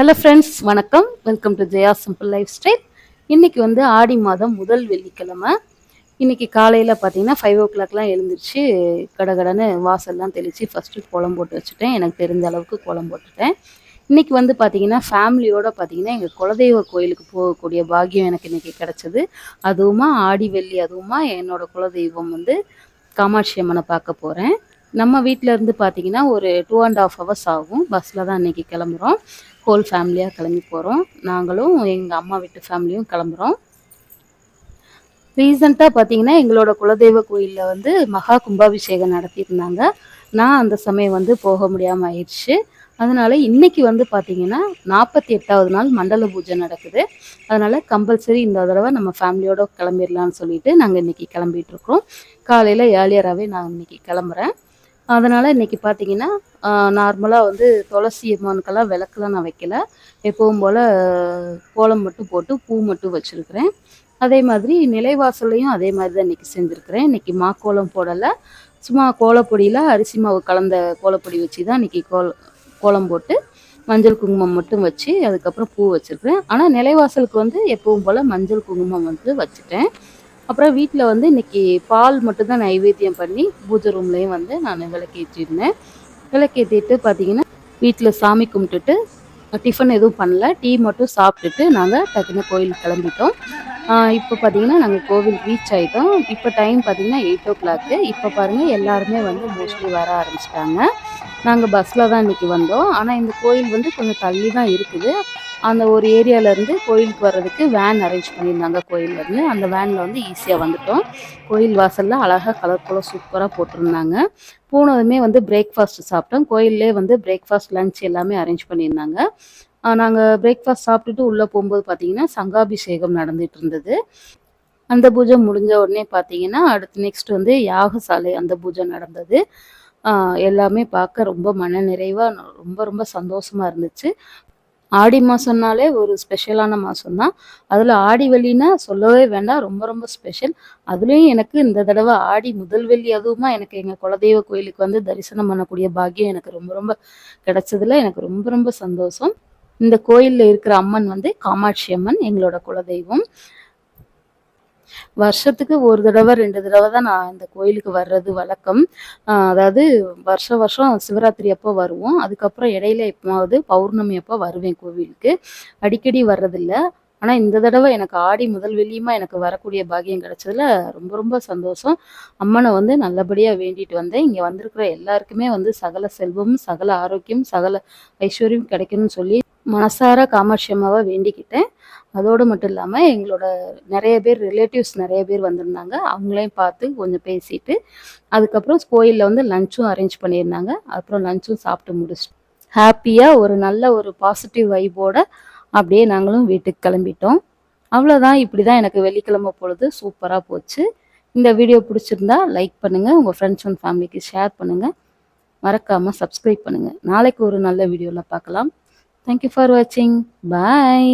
Hello friends வணக்கம். Welcome to Jaya simple life style இன்றைக்கி வந்து ஆடி மாதம் முதல் வெள்ளிக்கிழமை. இன்றைக்கி காலையில் பார்த்தீங்கன்னா ஃபைவ் ஓ கிளாக்லாம் எழுந்திரிச்சு கடகடன்னு வாசல்லாம் தெளித்து ஃபஸ்ட்டு கோலம் போட்டு வச்சுட்டேன். எனக்கு தெரிஞ்ச அளவுக்கு கோலம் போட்டுட்டேன். இன்றைக்கி வந்து பார்த்திங்கன்னா ஃபேமிலியோடு பார்த்திங்கன்னா எங்கள் குலதெய்வ கோயிலுக்கு போகக்கூடிய பாக்கியம் எனக்கு இன்றைக்கி கிடச்சிது. அதுவுமா ஆடி வெள்ளி அதுவுமா என்னோடய குலதெய்வம் வந்து காமாட்சி அம்மனை பார்க்க போகிறேன் நம்ம வீட்டில் இருந்து பார்த்தீங்கன்னா ஒரு டூ அண்ட் ஆஃப் ஹவர்ஸ் ஆகும். பஸ்ஸில் தான் இன்றைக்கி கிளம்புறோம். ஹோல் ஃபேமிலியாக கிளம்பி போகிறோம் நாங்களும் எங்கள் அம்மா வீட்டு ஃபேமிலியும் கிளம்புறோம். ரீசண்டாக பார்த்தீங்கன்னா எங்களோட குலதெய்வ கோயிலில் வந்து மகா கும்பாபிஷேகம் நடத்தியிருந்தாங்க. நான் அந்த சமயம் வந்து போக முடியாமல் ஆயிடுச்சு. அதனால் இன்றைக்கி வந்து பார்த்திங்கன்னா நாற்பத்தி எட்டாவது நாள் மண்டல பூஜை நடக்குது. அதனால் கம்பல்சரி இந்த தடவை நம்ம ஃபேமிலியோடு கிளம்பிடலான்னு சொல்லிட்டு நாங்கள் இன்றைக்கி கிளம்பிகிட்ருக்கோம் காலையில் ஏர்லியராகவே நான் இன்றைக்கி கிளம்புறேன். அதனால் இன்றைக்கி பார்த்தீங்கன்னா நார்மலாக வந்து துளசி அம்மனுக்கெல்லாம் விளக்கெல்லாம் நான் வைக்கல. எப்பவும் போல் கோலம் மட்டும் போட்டு பூ மட்டும் வச்சுருக்கிறேன். அதே மாதிரி நிலைவாசல்லையும் அதே மாதிரி தான் இன்றைக்கி செஞ்சுருக்கிறேன். இன்றைக்கி மாக்கோலம் போடலை. சும்மா கோலப்பொடியில் அரிசி மாவு கலந்த கோலப்பொடி வச்சு தான் இன்றைக்கி கோல கோலம் போட்டு மஞ்சள் குங்குமம் மட்டும் வச்சு அதுக்கப்புறம் பூ வச்சுருக்கிறேன். ஆனால் நிலைவாசலுக்கு வந்து எப்பவும் போல் மஞ்சள் குங்குமம் வந்து வச்சுட்டேன். அப்புறம் வீட்டில் வந்து இன்றைக்கி பால் மட்டும்தான் நைவேத்தியம் பண்ணி பூஜை ரூம்லேயும் வந்து நான் விளக்கேற்றிருந்தேன். விளக்கேற்றிட்டு பார்த்தீங்கன்னா வீட்டில் சாமி கும்பிட்டுட்டு டிஃபன் எதுவும் பண்ணல. டீ மட்டும் சாப்பிட்டுட்டு நாங்கள் டக்குன்னு கோயிலுக்கு கிளம்பிட்டோம். இப்போ பார்த்தீங்கன்னா நாங்கள் கோவில் ரீச் ஆகிட்டோம் இப்போ டைம் பார்த்தீங்கன்னா எயிட் ஓ கிளாக்கு இப்போ பாருங்கள் எல்லாருமே வந்து மோஸ்ட்லி வர ஆரம்பிச்சிட்டாங்க. நாங்கள் பஸ்ஸில் தான் இன்றைக்கி வந்தோம். ஆனால் இந்த கோயில் வந்து கொஞ்சம் தள்ளி தான் இருக்குது. அந்த ஒரு ஏரியாவிலேருந்து கோயிலுக்கு வர்றதுக்கு வேன் அரேஞ்ச் பண்ணியிருந்தாங்க கோயிலேருந்து அந்த வேனில் வந்து ஈஸியாக வந்துட்டோம். கோயில் வாசலில் அழகாக கலர் கலர் சூப்பராக போட்டிருந்தாங்க. போனதுமே வந்து பிரேக்ஃபாஸ்ட் சாப்பிட்டோம். கோயிலே வந்து பிரேக்ஃபாஸ்ட் லஞ்ச் எல்லாமே அரேஞ்ச் பண்ணியிருந்தாங்க. நாங்கள் பிரேக்ஃபாஸ்ட் சாப்பிட்டுட்டு உள்ளே போகும்போது பார்த்தீங்கன்னா சங்காபிஷேகம் நடந்துகிட்டு இருந்தது. அந்த பூஜை முடிஞ்ச உடனே பார்த்தீங்கன்னா அடுத்து நெக்ஸ்ட் வந்து யாகசாலை அந்த பூஜை நடந்தது. எல்லாமே பார்க்க ரொம்ப மன நிறைவாக ரொம்ப ரொம்ப சந்தோஷமாக இருந்துச்சு. ஆடி மாதம்னாலே ஒரு ஸ்பெஷலான மாதம் தான் அதில் ஆடி வெள்ளினா சொல்லவே வேண்டாம் ரொம்ப ரொம்ப ஸ்பெஷல். அதுலேயும் எனக்கு இந்த தடவை ஆடி முதல் வெள்ளி அதுவுமா எனக்கு எங்கள் குலதெய்வ கோயிலுக்கு வந்து தரிசனம் பண்ணக்கூடிய பாக்கியம் எனக்கு ரொம்ப ரொம்ப கிடச்சதுல எனக்கு ரொம்ப ரொம்ப சந்தோஷம். இந்த கோயிலில் இருக்கிற அம்மன் வந்து காமாட்சி அம்மன் எங்களோட குலதெய்வம். வருஷத்துக்கு ஒரு தடவை ரெண்டு தடவை தான் நான் இந்த கோயிலுக்கு வர்றது வழக்கம். அதாவது வருஷ வருஷம் சிவராத்திரி அப்போ வருவோம். அதுக்கப்புறம் இடையில எப்போவாவது பௌர்ணமி அப்போ வருவேன் கோவிலுக்கு. அடிக்கடி வர்றதில்ல. ஆனால் இந்த தடவை எனக்கு ஆடி முதல் வெள்ளியுமா எனக்கு வரக்கூடிய பாகியம் கிடைச்சதுல ரொம்ப ரொம்ப சந்தோஷம். அம்மனை வந்து நல்லபடியாக வேண்டிட்டு வந்தேன். இங்கே வந்திருக்கிற எல்லாருக்குமே வந்து சகல செல்வம் சகல ஆரோக்கியம் சகல ஐஸ்வர்யம் கிடைக்கணும்னு சொல்லி மனசார காமாட்சி அம்மாவை வேண்டிக்கிட்டேன். அதோடு மட்டும் இல்லாமல் எங்களோட நிறைய பேர் ரிலேட்டிவ்ஸ் நிறைய பேர் வந்திருந்தாங்க. அவங்களையும் பார்த்து கொஞ்சம் பேசிட்டு அதுக்கப்புறம் கோயிலில் வந்து லஞ்சும் அரேஞ்ச் பண்ணியிருந்தாங்க. அப்புறம் லஞ்சும் சாப்பிட்டு முடிச்சிட்டு ஹாப்பியாக ஒரு நல்ல ஒரு பாசிட்டிவ் வைபோட அப்படியே நாங்களும் வீட்டுக்கு கிளம்பிட்டோம். அவ்வளோதான் இப்படி தான் எனக்கு வெள்ளிக்கிழமை பொழுது சூப்பராக போச்சு. இந்த வீடியோ பிடிச்சிருந்தா லைக் பண்ணுங்கள் உங்கள் ஃப்ரெண்ட்ஸ் அண்ட் ஃபேமிலிக்கு ஷேர் பண்ணுங்கள் மறக்காமல் சப்ஸ்கிரைப் பண்ணுங்கள் நாளைக்கு ஒரு நல்ல வீடியோவில் பார்க்கலாம். தேங்க்யூ ஃபார் வாட்சிங் பாய்